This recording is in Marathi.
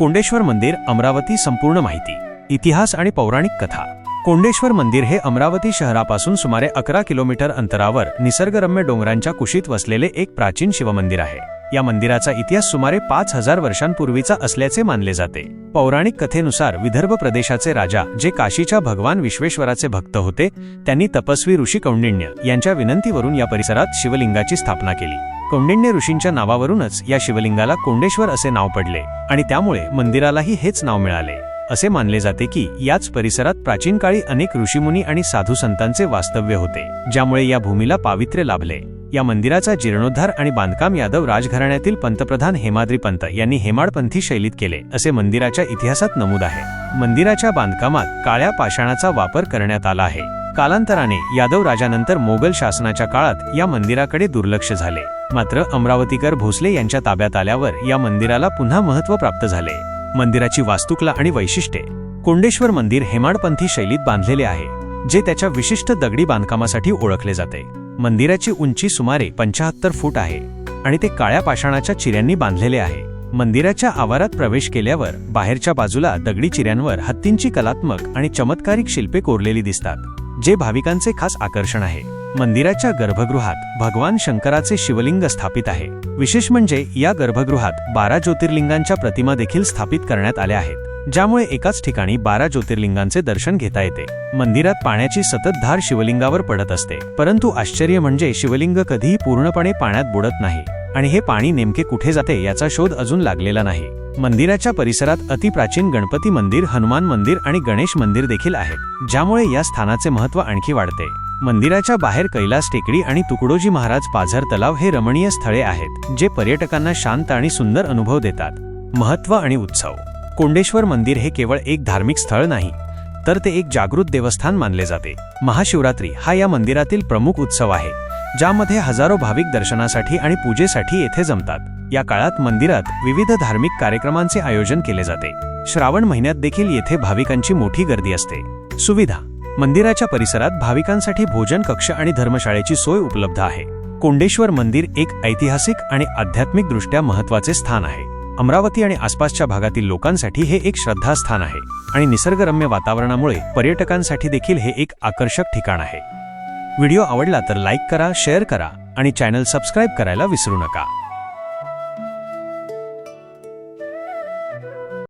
कोंडेश्वर मंदिर अमरावती संपूर्ण माहिती इतिहास आणि पौराणिक कथा. कोंडेश्वर मंदिर हे अमरावती शहरापासून सुमारे अकरा किलोमीटर अंतरावर निसर्गरम्य डोंगरांच्या कुशीत वसलेले एक प्राचीन शिवमंदिर आहे. या मंदिराचा इतिहास सुमारे पाच हजार वर्षांपूर्वीचा असल्याचे मानले जाते. पौराणिक कथेनुसार विदर्भ प्रदेशाचे राजा जे काशीच्या भगवान विश्वेश्वराचे भक्त होते त्यांनी तपस्वी ऋषी कौंडिण्य यांच्या विनंतीवरून या परिसरात शिवलिंगाची स्थापना केली. कौंडिण्य ऋषींच्या नावावरूनच या शिवलिंगाला कोंडेश्वर असे नाव पडले आणि त्यामुळे मंदिरालाही हेच नाव मिळाले. असे मानले जाते की याच परिसरात प्राचीन काळी अनेक ऋषीमुनी आणि साधू संतांचे वास्तव्य होते ज्यामुळे या भूमीला पावित्र्य लाभले. या मंदिराचा जीर्णोद्धार आणि बांधकाम यादव राजघराण्यातील पंतप्रधान हेमाद्री पंत यांनी हेमाडपंथी शैलीत केले असे मंदिराच्या इतिहासात नमूद आहे. मंदिराच्या बांधकामात काळ्या पाषाणाचा वापर करण्यात आला आहे. कालांतराने यादव राजानंतर मोगल शासनाच्या काळात या मंदिराकडे दुर्लक्ष झाले. मात्र अमरावतीकर भोसले यांच्या ताब्यात आल्यावर या मंदिराला पुन्हा महत्त्व प्राप्त झाले. मंदिराची वास्तुकला आणि वैशिष्ट्ये. कोंडेश्वर मंदिर हेमाडपंथी शैलीत बांधलेले आहे जे त्याच्या विशिष्ट दगडी बांधकामासाठी ओळखले जाते. मंदिराची उंची सुमारे पंचाहत्तर फूट आहे आणि ते काळ्या पाषाणाच्या चिऱ्यांनी बांधलेले आहे. मंदिराच्या आवारात प्रवेश केल्यावर बाहेरच्या बाजूला दगडी चिऱ्यांवर हत्तींची कलात्मक आणि चमत्कारिक शिल्पे कोरलेली दिसतात. जे भाविकांचे खास आकर्षण आहे. मंदिराच्या गर्भगृहात भगवान शंकराचे शिवलिंग स्थापित आहे. विशेष म्हणजे या गर्भगृहात बारा ज्योतिर्लिंगांच्या प्रतिमा देखील स्थापित करण्यात आल्या आहेत. ज्यामुळे एकाच ठिकाणी बारा ज्योतिर्लिंगांचे दर्शन घेता येते. मंदिरात पाण्याची सतत धार शिवलिंगावर पडत असते. परंतु आश्चर्य म्हणजे शिवलिंग कधीही पूर्णपणे पाण्यात बुडत नाही. आणि हे पाणी नेमके कुठे जाते याचा शोध अजून लागलेला नाही. मंदिराच्या परिसरात अतिप्राचीन गणपती मंदिर हनुमान मंदिर आणि गणेश मंदिर देखील आहेत ज्यामुळे या स्थानाचे महत्त्व आणखी वाढते. मंदिराच्या बाहेर कैलास टेकडी आणि तुकडोजी महाराज पाझर तलाव हे रमणीय स्थळे आहेत जे पर्यटकांना शांत आणि सुंदर अनुभव देतात. महत्त्व आणि उत्सव. कोंडेश्वर मंदिर हे केवळ एक धार्मिक स्थळ नाही तर ते एक जागृत देवस्थान मानले जाते. महाशिवरात्री हा या मंदिरातील प्रमुख उत्सव आहे. ज्यामध्ये हजारो भाविक दर्शनासाठी आणि पूजेसाठी येथे जमतात. या काळात मंदिरात विविध धार्मिक कार्यक्रमांचे आयोजन केले जाते. श्रावण महिन्यात देखील येथे भाविकांची मोठी गर्दी असते. सुविधा. मंदिराच्या परिसरात भाविकांसाठी भोजन कक्ष आणि धर्मशाळेची सोय उपलब्ध आहे. कोंडेश्वर मंदिर एक ऐतिहासिक आणि आध्यात्मिकदृष्ट्या महत्त्वाचे स्थान आहे. अमरावती आणि आसपासच्या भागातील लोकांसाठी हे एक श्रद्धास्थान आहे. आणि निसर्गरम्य वातावरणामुळे पर्यटकांसाठी देखील हे एक आकर्षक ठिकाण आहे. व्हिडिओ आवडला तर लाईक करा शेअर करा आणि चॅनल सबस्क्राईब करायला विसरू नका.